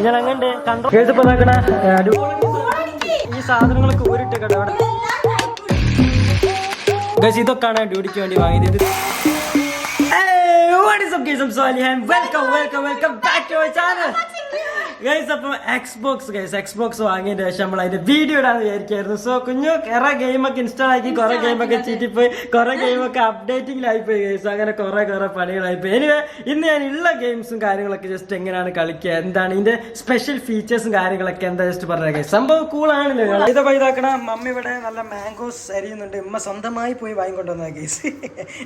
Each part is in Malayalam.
ഞാൻ അങ്ങനെ കണ്ടോ? കേട്ടപ്പോ നോക്കണേ ഈ സാധനങ്ങളൊക്കെ ഊരിട്ട് കേട്ടോ അവിടെ ഗസ് ഇതൊക്കെയാണ് ഡ്യൂട്ടിക്ക് വേണ്ടി വാങ്ങിയത്. What is up guys I'm സോലിഹൻ welcome welcome welcome back to my channel guys അപ്പം എക്സ്ബോക്സ് ഗൈസ് എക്സ് ബോക്സ് വാങ്ങിയതിന് ശേഷം നമ്മൾ അതിന്റെ വീഡിയോ ഇടാന്ന് വിചാരിക്കായിരുന്നു. സോ കുഞ്ഞു കുറെ ഗെയിമൊക്കെ ഇൻസ്റ്റാൾ ആക്കി കുറെ ഗെയിമൊക്കെ ചീറ്റിപ്പോയി. കുറെ ഗെയിമൊക്കെ അപ്ഡേറ്റിംഗിലായിപ്പോയി ഗൈസ് അങ്ങനെ കുറെ കുറെ പണികളായിപ്പോയി. എനിവേ ഇന്ന് ഞാൻ ഉള്ള ഗെയിംസും കാര്യങ്ങളൊക്കെ ജസ്റ്റ് എങ്ങനെയാണ് കളിക്കുക എന്താണ് ഇതിന്റെ സ്പെഷ്യൽ ഫീച്ചേഴ്സും കാര്യങ്ങളൊക്കെ എന്താ ജസ്റ്റ് പറഞ്ഞത് ഗൈസ് സംഭവം കൂളാണല്ലോ ഇതൊക്കെ ഇതാക്കണ മമ്മി ഇവിടെ നല്ല മാംഗോസ് അരിയുന്നുണ്ട്. ഉമ്മ സ്വന്തമായി പോയി വാങ്ങിക്കൊണ്ടുവന്ന ഗൈസ്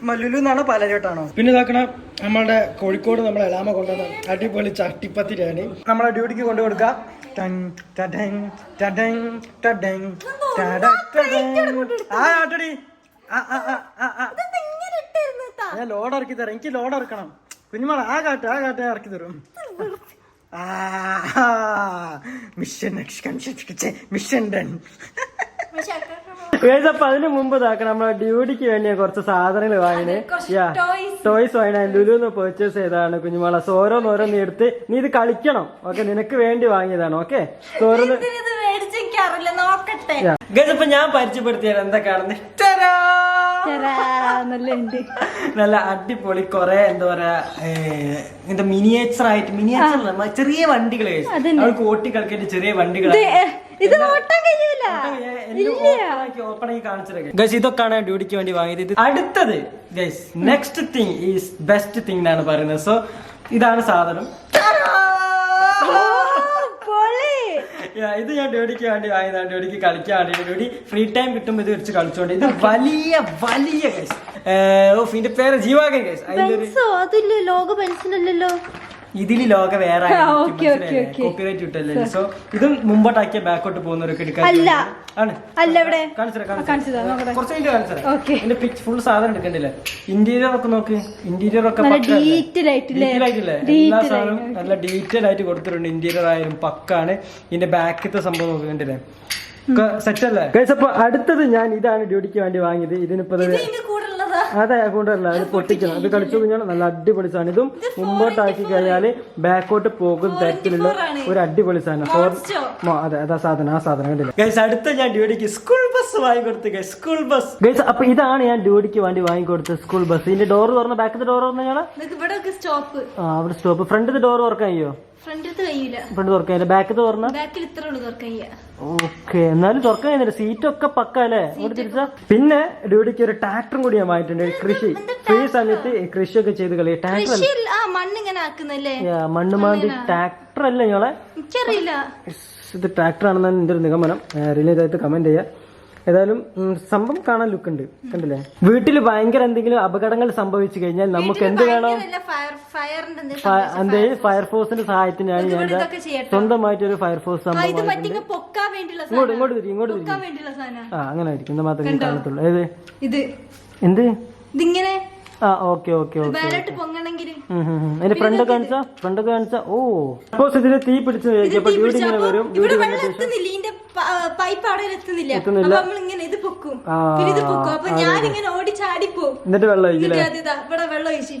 ഉമ്മ ലുലു എന്നാണോ പലരോട്ടാണോ പിന്നെ ഇതാക്കണ നമ്മളുടെ കോഴിക്കോട് നമ്മളെ എലാമ കൊണ്ടുവന്ന അടിപൊളി ചട്ടിപ്പത്തിരിയാണ് നമ്മളെ ഡ്യൂട്ടിക്ക് കൊണ്ടു കൊടുക്കാം. ഞാൻ ലോഡ് ഇറക്കി തരാം. എനിക്ക് ലോഡ് ഇറക്കണം. കുഞ്ഞുമോളെ ആ കാട്ട് ആ കാട്ട് ഇറക്കി തരും. Mission mission done. അപ്പൊ അതിന് മുമ്പ് ഇതാക്കണം. നമ്മളെ ഡ്യൂട്ടിക്ക് വേണ്ടി കുറച്ച് സാധനങ്ങൾ വാങ്ങിന്. യാ ടോയ്സ് വാങ്ങിന. ലുലുന്ന് പെർച്ചേസ് ചെയ്തതാണ് കുഞ്ഞുമോളെ. സോ ഓരോന്നോരോന്ന് എടുത്ത് നീ ഇത് കളിക്കണം. ഓക്കെ നിനക്ക് വേണ്ടി വാങ്ങിയതാണ്. ഓക്കെ സോരോന്ന് ഇത് മേടിച്ചേക്കാറില്ല നോക്കട്ടെ. ഗൈസ് അപ്പൊ ഞാൻ പരിചയപ്പെടുത്തിയത് എന്തൊക്കെയാണെന്ന്? നല്ല അടിപൊളി കൊറേ എന്താ പറയാ എന്താ മിനിയേച്ചർ ആയിട്ട് മിനിയേച്ചർ ചെറിയ വണ്ടികൾ അവൾക്ക് ഓട്ടി കളിക്കേണ്ട ചെറിയ വണ്ടികൾ ഇത് കാണിച്ചത് ഗൈസ് ഇതൊക്കെയാണ് ഡ്യൂട്ടിക്ക് വേണ്ടി വാങ്ങിയത്. അടുത്തത് guys next thing is best thing എന്നാണ് പറയുന്നത്. സോ ഇതാണ് സാധനം. ഇത് ഞാൻ ഡ്യൂട്ടിക്ക് വേണ്ടി വാങ്ങിയതാണ്. ഡ്യൂട്ടിക്ക് കളിക്കാൻ വേണ്ടി. ഡ്യൂട്ടി ഫ്രീ ടൈം കിട്ടുമ്പോൾ ഇത് വെച്ച് കളിച്ചോണ്ട്. ഇത് വലിയ വലിയ ഗൈസ് ഓഫ് ഇതിന്റെ പേര് ജീവാകൻ ഗൈസ് അതിന്റെ ലോക പെൻസിലല്ലോ ഇതിൽ ലോക വേറെ. കോപ്പിറൈറ്റ് കിട്ടല്ലേ സോ ഇതും മുമ്പോട്ടാക്കിയ ബാക്കോട്ട് പോകുന്നവരൊക്കെ എടുക്കാൻ. കുറച്ച് ഫുൾ സാധനം എടുക്കണ്ടില്ലേ? ഇന്റീരിയർ ഒക്കെ നോക്ക്. ഇന്റീരിയർ ഒക്കെ എല്ലാ സാധനവും. നല്ല ഡീറ്റെയിൽ ആയിട്ട് കൊടുത്തിട്ടുണ്ട്. ഇന്റീരിയർ ആയാലും പക്കാണ്. ഇതിന്റെ ബാക്കത്തെ സംഭവം നോക്കുന്നുണ്ടല്ലേ സെറ്റ് അല്ലേ? അപ്പൊ അടുത്തത് ഞാൻ ഇതാണ് ഡ്യൂട്ടിക്ക് വേണ്ടി വാങ്ങിയത്. ഇതിനിപ്പോ അതെ. കൊണ്ടല്ല അത് പൊട്ടിക്കണം അത് കളിച്ചു കഴിഞ്ഞാൽ നല്ല അടിപൊളി സാധനം. ഇതും മുമ്പോട്ടാക്കി കഴിഞ്ഞാൽ ബാക്കോട്ട് പോകുന്ന തരത്തിലുള്ള ഒരു അടിപൊളി സാധനം. അതെ അതാ സാധനം ആ സാധനം കണ്ടില്ല? ഗൈസ് അടുത്ത ഞാൻ ഡ്യൂഡിക്ക് സ്കൂൾ ബസ് വാങ്ങിക്കൊടുത്തു ഗൈസ് സ്കൂൾ ബസ് ഗൈസ് അപ്പൊ ഇതാണ് ഞാൻ ഡ്യൂഡിക്ക് വേണ്ടി വാങ്ങിക്കൊടുത്ത സ്കൂൾ ബസ് ഇതിന്റെ ഡോർ തുറന്ന ബാക്കിന്റെ ഡോർ തുറന്ന ഞങ്ങളെ ഇവിടെ സ്റ്റോപ്പ് ആ അവിടെ സ്റ്റോപ്പ് ഫ്രണ്ടിന്റെ ഡോർ തുറക്കാൻ കഴിയൂല ഫ്രണ്ട് തുറക്കാൻ ബാക്ക് തുറന്ന? ഓക്കെ എന്നാലും തുറക്കാൻ കഴിയുന്നില്ല സീറ്റ് ഒക്കെ പക്ക അല്ലേ? തിരിച്ചാ? പിന്നെ ഡ്യൂട്ടിക്ക് ഒരു ട്രാക്ടറും കൂടി ഞാൻ വാങ്ങിയിട്ടുണ്ട്. കൃഷി. ഫ്രീ സമയത്ത് കൃഷിയൊക്കെ ചെയ്ത് കളി. ട്രാക്ടർ മണ്ണ് ഇങ്ങനെ ആക്കുന്നല്ലേ? യാ, മണ്ണ് മാന്തി. ട്രാക്ടർ അല്ലേ ഞങ്ങളെ ഇത് ട്രാക്ടർ ആണെന്നാണ് എന്റെ ഒരു നിഗമനം. റിലീസ് ആയിട്ട് കമന്റ് ചെയ്യാം. ഏതായാലും സംഭവം കാണാൻ ലുക്ക് ഉണ്ട്. കണ്ടില്ലേ? വീട്ടിൽ ഭയങ്കര എന്തെങ്കിലും അപകടങ്ങൾ സംഭവിച്ചു കഴിഞ്ഞാൽ നമുക്ക് എന്ത് വേണം? എന്തെങ്കിലും എന്ത് ഫയർഫോഴ്സിന്റെ സഹായത്തിനാണ് ഞാൻ സ്വന്തമായിട്ട് ഒരു ഫയർഫോഴ്സ് ഇങ്ങോട്ട് ഇങ്ങോട്ട് തിരി ഇങ്ങോട്ട് തിരി. പൊക്കാൻ വേണ്ടിയുള്ള സാധനം. ആ അങ്ങനെ ആയിരിക്കും. മാത്രമേ കാണത്തുള്ളൂ. ഏത്? എന്ത്? ഇതിങ്ങനെ ആ ഓക്കെ ഓക്കെ ഓക്കെ അതിന്റെ ഫ്രണ്ട് കാണിച്ചാ? ഫ്രണ്ട് കാണിച്ചാ? ഓ. സപ്പോസ് ഇതിന് തീ പിടിച്ച് ഇങ്ങനെ വരും. വെള്ളം എത്തുന്നില്ല. ഇതിന്റെ പൈപ്പ് അവിടെ എത്തുന്നില്ല. നമ്മൾ ഇങ്ങനെ ഇത് പൊക്കും. പിന്നെ ഇത് പൊക്കും. അപ്പൊ ഞാൻ ഇങ്ങനെ ഓടി എന്നിട്ട് വെള്ളം ഒഴിക്കില്ലേ എന്നിട്ട് അതിതാ ഇവിടെ വെള്ളം ഒഴിച്ച്.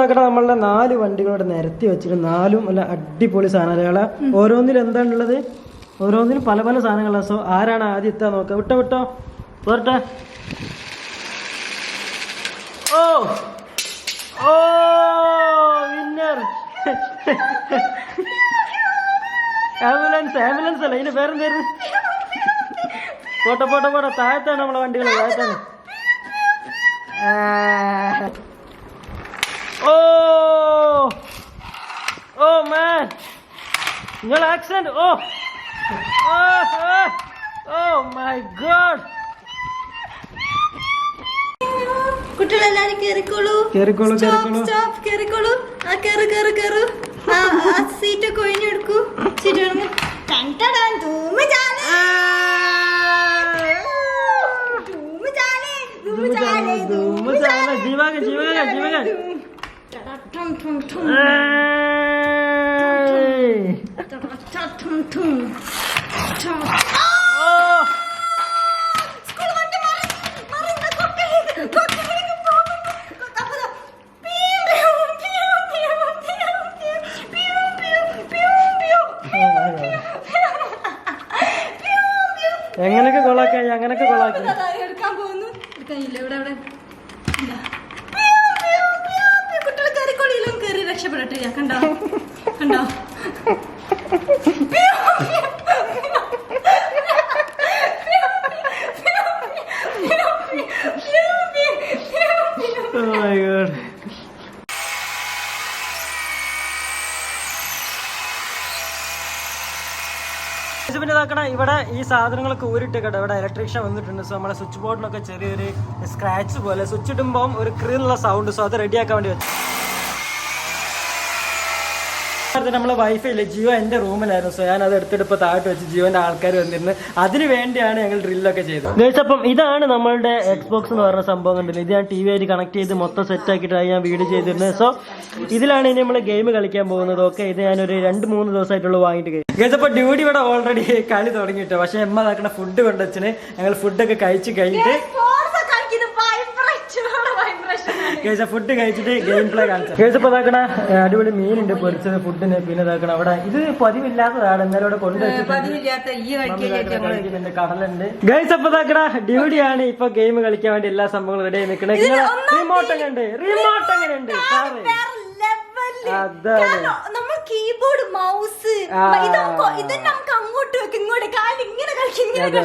നോക്കട്ടെ നമ്മളുടെ നാല് വണ്ടികളോട് നിരത്തി വെച്ചിട്ട് നാലും നല്ല അടിപൊളി സാധനങ്ങളെ ഓരോന്നിലും എന്താണുള്ളത് ഓരോന്നിലും പല പല സാധനങ്ങളാണ്. സോ ആരാണ് ആദ്യം എത്താൻ നോക്കാം വിട്ടോ വിട്ടോ. പോരട്ടെ. ഓ ഓ വിന്നർ ആംബുലൻസ് ആംബുലൻസ് അല്ല ഇതിന്റെ പേരെന്തായിരുന്നു പോട്ടെ പോട്ടെ പോട്ടെ താഴത്താണ് നമ്മളെ വണ്ടികൾ താഴത്താണ് ആ. Oh! Oh man! നിങ്ങൾ accident oh oh my god കുട്ടികളെല്ലാരും കേറിക്കോളൂ. കേറിക്കോളൂ കേറിക്കോളൂ. സ്റ്റോപ്പ് കേറിക്കോളൂ. ആ കേറ് കേറ് കേറ്. ആ സീറ്റ് ഒക്കെ ഒഴിഞ്ഞെടുക്കൂ സീറ്റ് ഒഴിഞ്ഞു. ടൻ ടടാൻ ധൂമ് ചാലേ. ധൂമ് ചാലേ ധൂമ് ചാലേ ധൂമ് ചാലേ. ജീവകൻ ജീവകൻ ജീവകൻ ടടാ ടം ടം ടം ടടാ ടം ടം ഇല്ല ഇവിടെ പിയോ. കുട്ടികൾ കയറിക്കൊള്ളിയിലും കയറി രക്ഷപ്പെടട്ടെ. കണ്ടോ? കണ്ടോ പിയോ, പിയോ, പിയോ. പിയോ, പിയോ, പിയോ, പിയോ, പിയോ, പിയോ. Oh my god. ഇത് പിന്നെ ഇവിടെ ഈ സാധനങ്ങളൊക്കെ ഊരിട്ട് കേട്ടോ ഇവിടെ ഇലക്ട്രീഷ്യൻ വന്നിട്ടുണ്ട്. സോ നമ്മളെ സ്വിച്ച് ബോർഡിലൊക്കെ ചെറിയൊരു സ്ക്രാച്ച് പോലെ സ്വിച്ച് ഇടുമ്പോൾ ഒരു ക്രീനുള്ള സൗണ്ട് സോ അത് റെഡിയാക്കാൻ വേണ്ടി വെച്ചു നമ്മളെ വൈഫൈ ഇല്ലേ? ജിയോ എന്റെ റൂമിലായിരുന്നു സോ ഞാൻ അത് എടുത്തിട്ട് ഇപ്പൊ താഴോട്ട് വെച്ച് ജിയോന്റെ ആൾക്കാർ വന്നിരുന്നു. അതിന് വേണ്ടിയാണ് ഞങ്ങൾ ഡ്രില്ലൊക്കെ ചെയ്തത്. അപ്പം ഇതാണ് നമ്മളുടെ എക്സ്ബോക്സ് എന്ന് പറഞ്ഞ സംഭവം കണ്ടില്ല ഇത് ഞാൻ ടി വി ആയിട്ട് കണക്ട് ചെയ്ത് മൊത്തം സെറ്റ് ആക്കിയിട്ടാണ് ഞാൻ വീഡിയോ ചെയ്തിരുന്നത്. സോ ഇതിലാണ് ഇനി നമ്മൾ ഗെയിം കളിക്കാൻ പോകുന്നത്. ഓക്കെ ഇത് ഞാനൊരു രണ്ട് മൂന്ന് ദിവസമായിട്ടുള്ള വാങ്ങിയിട്ട് ഗൈസ് അപ്പൊ ഡ്യൂട്ടി ഇവിടെ ഓൾറെഡി കളി തുടങ്ങിയിട്ടോ? പക്ഷെ എമ്മ ഇതാക്കണ ഫുഡ് കൊണ്ടുവച്ചിന്. ഞങ്ങൾ ഫുഡൊക്കെ കഴിച്ച് കഴിഞ്ഞിട്ട് കേസ ഫുഡ് കഴിച്ചിട്ട് ഗെയിം പ്ലേ കാണിച്ചു കേസ് ഇപ്പൊ ഇതാക്കണ അടിപൊളി മീനുണ്ട് പൊരിച്ചത് ഫുഡിന് പിന്നെ ഇതാക്കണ അവിടെ ഇത് പതിവില്ലാത്തതാണ് എന്നാലും അവിടെ കൊണ്ടുവച്ചിട്ടുണ്ട് കടലുണ്ട്. ഗൈസ് അപ്പൊ ഇതാക്കണ ഡ്യൂട്ടിയാണ് ഇപ്പൊ ഗെയിം കളിക്കാൻ വേണ്ടി എല്ലാ സംഭവങ്ങളും റെഡി ആയി നിൽക്കണേ റിമോട്ട് എങ്ങനെയുണ്ട്? റിമോട്ട് എങ്ങനെയുണ്ട്? സാറേ വേറെ level. അതാണ്. കാരണം നമ്മൾ കീബോർഡ് മൗസ്. ഇത് നമുക്ക് അങ്ങോട്ട് വെക്കും ഇങ്ങോട്ട് കാൽ ഇങ്ങനെ. ആണ്.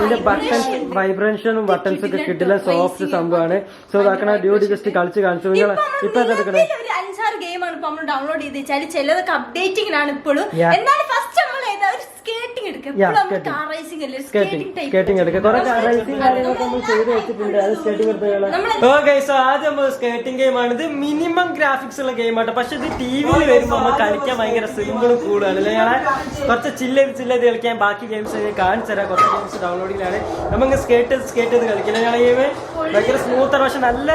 ഇതിന്റെ ബട്ടൺസ് വൈബ്രേഷനും ബട്ടൺസ് ഒക്കെ കിട്ടില്ല സോഫ്റ്റ് സംഭവമാണ്. സോ ഇതാക്കണ ഡ്യൂട്ടി ജസ്റ്റ് കളിച്ച് കാണിച്ചു. ഇപ്പൊ ഒരു അഞ്ചാറ് ഗെയിമാണ് ഇപ്പൊ നമ്മൾ ഡൗൺലോഡ് ചെയ്ത് വെച്ചാൽ ചിലതൊക്കെ അപ്ഡേറ്റിംഗിലാണ് ഇപ്പോഴും. എന്നാലും എന്നാൽ ഫസ്റ്റ് നമ്മൾ ഏതാ? ഒരു സ്കേറ്റിംഗ് എടുക്കും Yeah, ഇപ്പോൾ കാർ റേസിംഗ് അല്ലേ? സ്കേറ്റിംഗ് സ്കേറ്റിംഗ് ടൈപ്പ് സ്കേറ്റിംഗ് എടുക്കുക. കുറെ റൈസിംഗ് കാര്യങ്ങളൊക്കെ നമ്മൾ ചെയ്ത് വെച്ചിട്ടുണ്ട്. അത് സ്കേറ്റിംഗ് എടുത്തുകളാണ് ഓക്കെ സോ ആദ്യം നമ്മൾ സ്കേറ്റിംഗ് ഗെയിമാണ് ഇത് മിനിമം ഗ്രാഫിക്സ് ഉള്ള ഗെയിം ഗെയിമാണ് പക്ഷെ ഇത് ടി വിയിൽ വരുമ്പോൾ നമ്മൾ കളിക്കാൻ ഭയങ്കര സിമ്പിൾ കൂടുതലാണ് അല്ലെ ഞങ്ങളെ? കുറച്ച് ചില്ലത് ചില്ലത് കളിക്കാൻ ബാക്കി ഗെയിംസ് കാണിച്ചു തരാം. കുറച്ച് ഗെയിംസ് ഡൗൺലോഡിങ്ങിലാണ് നമുക്ക് സ്കേറ്റ് സ്കേറ്റ് ചെയ്ത് കളിക്കില്ല ഞങ്ങളെ ഗെയിം ഭയങ്കര സ്മൂത്താണ് പക്ഷെ നല്ല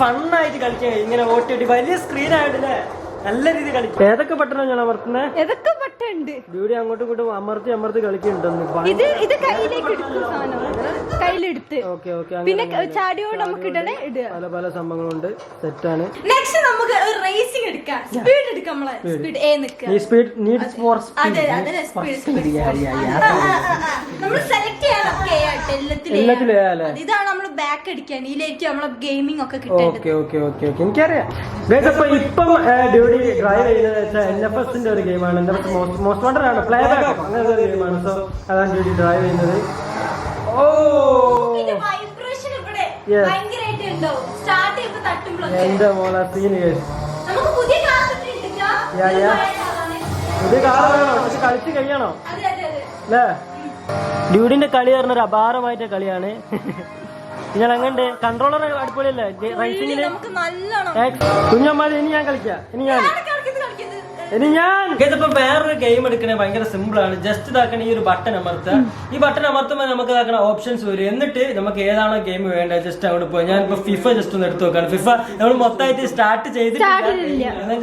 ഫണ്ണായിട്ട് കളിക്കാൻ. ഇങ്ങനെ ഓട്ടിട്ട് വലിയ സ്ക്രീൻ ആയിട്ടില്ലേ നല്ല രീതിയിൽ കളിക്കും. ഏതൊക്കെ പെട്ടെന്ന് ഞാൻ അമർത്തുന്നത് ബട്ടുണ്ട് ഡ്യൂടി അങ്ങോട്ടും ഇങ്ങോട്ടും അമർത്തി അമർത്തി കളിക്കുന്നുണ്ടെന്ന് ഇത് ഇത് കയ്യിലേക്ക് എടുക്കും സാധനം. കയ്യിലെടുത്ത്. ഓക്കെ ഓക്കെ പിന്നെ ചാടിയോണ്ട് നമുക്ക് ഇടണേ ഇടുക. പല പല സംഭവങ്ങളുണ്ട്. സെറ്റാണ് നെക്സ്റ്റ് നമുക്ക് ഒരു റേസിംഗ് എടുക്കാം. സ്പീഡ് എടുക്കാം നമ്മളെ. സ്പീഡ് എ നിൽക്കുക. സ്പീഡ് നീഡ്സ് ഫോർ സ്പീഡ് നമ്മൾ സെലക്ട് ചെയ്യണം. കെ ആയിട്ട് എല്ലാത്തിലും? ഇതാണ് നമ്മൾ ബാക്ക് അടിക്കാൻ. ഇതിലേക്ക് നമ്മളെ ഗെയിമിംഗ് ഒക്കെ കിട്ടേണ്ടത്. ഓക്കെ ഓക്കെ ഓക്കെ ഓക്കെ എനിക്കറിയാം. ഇപ്പം ഡ്യൂട്ടി ഡ്രൈവ് ചെയ്യുന്നത് എൻ എഫ് എസിന്റെ ഒരു ഗെയിമാണ് N F S most wanted ആണ്. പ്ലേ ബാക്ക് അങ്ങനത്തെ ഒരു ഗെയിമാണ് സോ അതാണ് ഡ്യൂട്ടി ഡ്രൈവ് ചെയ്യുന്നത്. ഓ! എന്റെ മോളെ സീന് പുതിയ വേണോ. പക്ഷെ കളിച്ച് കഴിയണോ? അതെ അതെ അതെ. അല്ലേ? ഡ്യൂഡിന്റെ കളി പറഞ്ഞ ഒരു അപാരമായിട്ട് കളിയാണ്. ഞാൻ അങ്ങനെ കൺട്രോളർ അടിപൊളിയല്ലേ? റൈസിംഗിൽ നമുക്ക് നല്ലോണം. കുഞ്ഞമ്മാതി ഇനി ഞാൻ കളിക്കാം. ഇനി ഞാൻ. ഇനി ഞാൻ ഇതിപ്പോ വേറൊരു ഗെയിം എടുക്കണേ ഭയങ്കര സിമ്പിൾ ആണ്. ജസ്റ്റ് ഇതാക്കണ ഈ ഒരു ബട്ടൺ അമർത്തുക. ഈ ബട്ടൺ അമർത്തുമ്പോൾ നമുക്ക് ഇതാക്കണ ഓപ്ഷൻസ് വരും. എന്നിട്ട് നമുക്ക് ഏതാണോ ഗെയിം വേണ്ടത് ജസ്റ്റ് അങ്ങോട്ട് പോയി. ഞാൻ ഇപ്പൊ ഫിഫ ജസ്റ്റ് ഒന്ന് എടുത്തു നോക്കാണ്. ഫിഫ നമ്മൾ മൊത്തമായിട്ട് സ്റ്റാർട്ട് ചെയ്തിട്ടില്ല.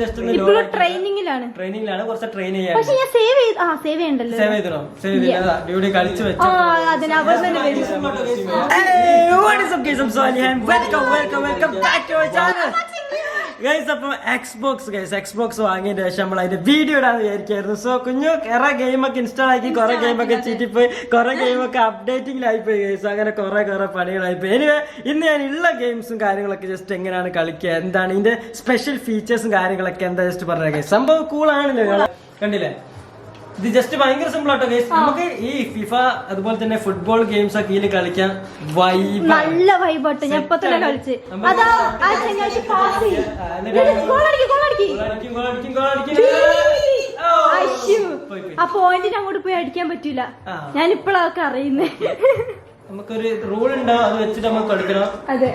ജസ്റ്റ് ഒന്ന് ട്രെയിനിങ്ങിലാണ് ട്രെയിനിങ്ങിലാണ് കുറച്ച് ട്രെയിൻ ചെയ്യാൻ സേവ് ചെയ്ത് സേവ് സേവ് ചെയ്തോ സേവ് ചെയ്തില്ല ഡ്യൂട്ടി കളിച്ചു വെച്ചു. വെൽക്കം വെൽക്കം തന്നെ വരും. Hey, what? Is അപ്പം X channel. Guys guys Xbox വാങ്ങിയതിന് ശേഷം നമ്മൾ അതിന്റെ വീഡിയോ ഇടാന്ന് വിചാരിക്കായിരുന്നു. സോ കുഞ്ഞു കുറെ ഗെയിമൊക്കെ ഇൻസ്റ്റാൾ ആക്കി കുറെ ഗെയിമൊക്കെ ചീറ്റിപ്പോയി കുറെ ഗെയിമൊക്കെ അപ്ഡേറ്റിംഗിലായിപ്പോയി ഗൈസ് അങ്ങനെ കുറെ കുറെ പണികളായിപ്പോയി. എനിവേ ഇന്ന് ഞാൻ ഉള്ള ഗെയിംസും കാര്യങ്ങളൊക്കെ ജസ്റ്റ് എങ്ങനെയാണ് കളിക്കുക എന്താണ് ഇതിന്റെ സ്പെഷ്യൽ ഫീച്ചേഴ്സും കാര്യങ്ങളൊക്കെ എന്താ ജസ്റ്റ് പറഞ്ഞത് ഗൈസ് സംഭവം കൂളാണല്ലോ കണ്ടില്ലേ? ഇത് ജസ്റ്റ് ഭയങ്കര സിമ്പിൾ ആട്ടോ ഗൈസ് നമുക്ക് ഈ ഫിഫ അതുപോലെ തന്നെ ഫുട്ബോൾ ഗെയിംസ് ഒക്കെ ഇതിൽ കളിക്കാൻ വൈബ് നല്ല വൈബാട്ട് ഞാൻ ഇപ്പൊ തന്നെ കളിച്ച്. ആ പോയിന്റിന് അങ്ങോട്ട് പോയി അടിക്കാൻ പറ്റൂല. ഞാൻ ഇപ്പോഴൊക്കെ അറിയുന്നേ. നമുക്കൊരു റൂൾ ഉണ്ടാവും അത് വെച്ചിട്ട് നമുക്ക് കളിക്കണം അതെ.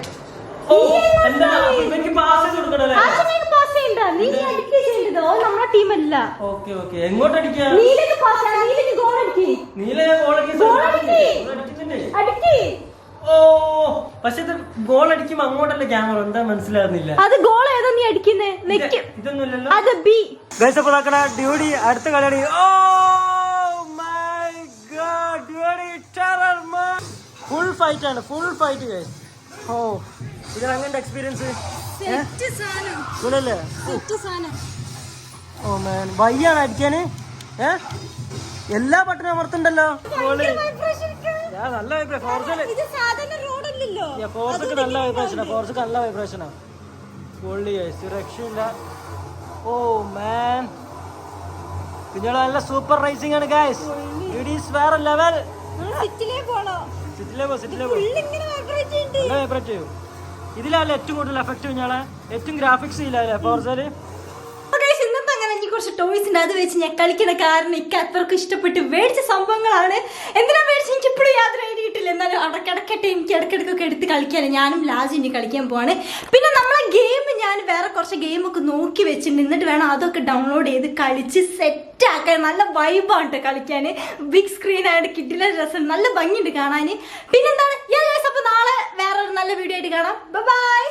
എനിക്ക് പാസ് കൊടുക്കണല്ലേ ചെയ്യണ്ട. നീ അടിക്കുക ചെയ്യേണ്ടത്. ഓ നമ്മളെ ടീമല്ല ഓക്കെ ഓക്കെ. എങ്ങോട്ട് അടിക്കാ നീലേക്ക് പാസ്. നീലേക്ക് ഗോൾ അടിക്കി. നീല ഗോൾ. അടിക്ക്. ഓ പക്ഷെ ഇത് ഗോൾ അടിക്കുമ്പോ അങ്ങോട്ടല്ല ക്യാമറ എന്താ മനസ്സിലാകുന്നില്ല. അത് ഗോൾ ഏതാ നീ അടിക്കുന്നേ? ഇതൊന്നുമില്ലല്ലോ. അത് ബി ഡ്യൂടി അടുത്ത കളി oh my god duty terror full fight ആണ് ഫുൾ ഫൈറ്റ് ഗൈസ് ഓ ഇതിൽ അങ്ങനത്തെ എക്സ്പീരിയൻസ് ഓ മാൻ വയ്യാണ് അടിക്കാന്. ഏ? എല്ലാ ബട്ടനും അമർത്തുണ്ടല്ലോ നല്ല വൈബ്രേഷൻ ഫോർസൊക്കെ നല്ല വൈബ്രേഷനാ ഫോർസൊക്കെ നല്ല വൈബ്രേഷനാ സുരക്ഷയില്ല ഓ മാൻ കുഞ്ഞോളെ നല്ല സൂപ്പർ റൈസിംഗ് ആണ് ഗൈസ് ഇറ്റ് ഈസ് വേറെ ലെവൽ സിറ്റിലേ പോണോ. സിറ്റിലേ പോ സിറ്റിലേ പോ. നല്ല വൈബ്രേറ്റ് ചെയ്യും ഇതിലല്ലേ ഏറ്റവും കൂടുതൽ എഫക്റ്റ് കുഞ്ഞോളെ ഏറ്റവും ഗ്രാഫിക്സ് ഇല്ലല്ലേ ഫോർസൽ കുറച്ച് ടോയ്സ് ഉണ്ട് അത് വെച്ച് ഞാൻ കളിക്കുന്ന കാരണം എനിക്ക് അത്രക്കും ഇഷ്ടപ്പെട്ട് മേടിച്ച സംഭവങ്ങളാണ്. എന്തിനാ മേടിച്ച് എനിക്ക് ഇപ്പോഴും യാതൊരു ഐഡിയ കിട്ടില്ല. എന്നാലും അടക്കിടക്കട്ടെ എനിക്ക് ഇടക്കിടക്കൊക്കെ എടുത്ത് കളിക്കാൻ ഞാനും ലാജി ഇനി കളിക്കാൻ പോവാണ്. പിന്നെ നമ്മളെ ഗെയിം ഞാൻ വേറെ കുറച്ച് ഗെയിമൊക്കെ നോക്കി വെച്ചിട്ടുണ്ട്. എന്നിട്ട് വേണം അതൊക്കെ ഡൗൺലോഡ് ചെയ്ത് കളിച്ച് സെറ്റ് ആക്കാൻ. നല്ല വൈബാണ് കളിക്കാൻ ബിഗ് സ്ക്രീൻ ആയിട്ട് കിട്ടില്ല രസം. നല്ല ഭംഗിയുണ്ട് കാണാൻ പിന്നെന്താണ് അപ്പൊ നാളെ വേറൊരു നല്ല വീഡിയോ ആയിട്ട് കാണാം. ബൈ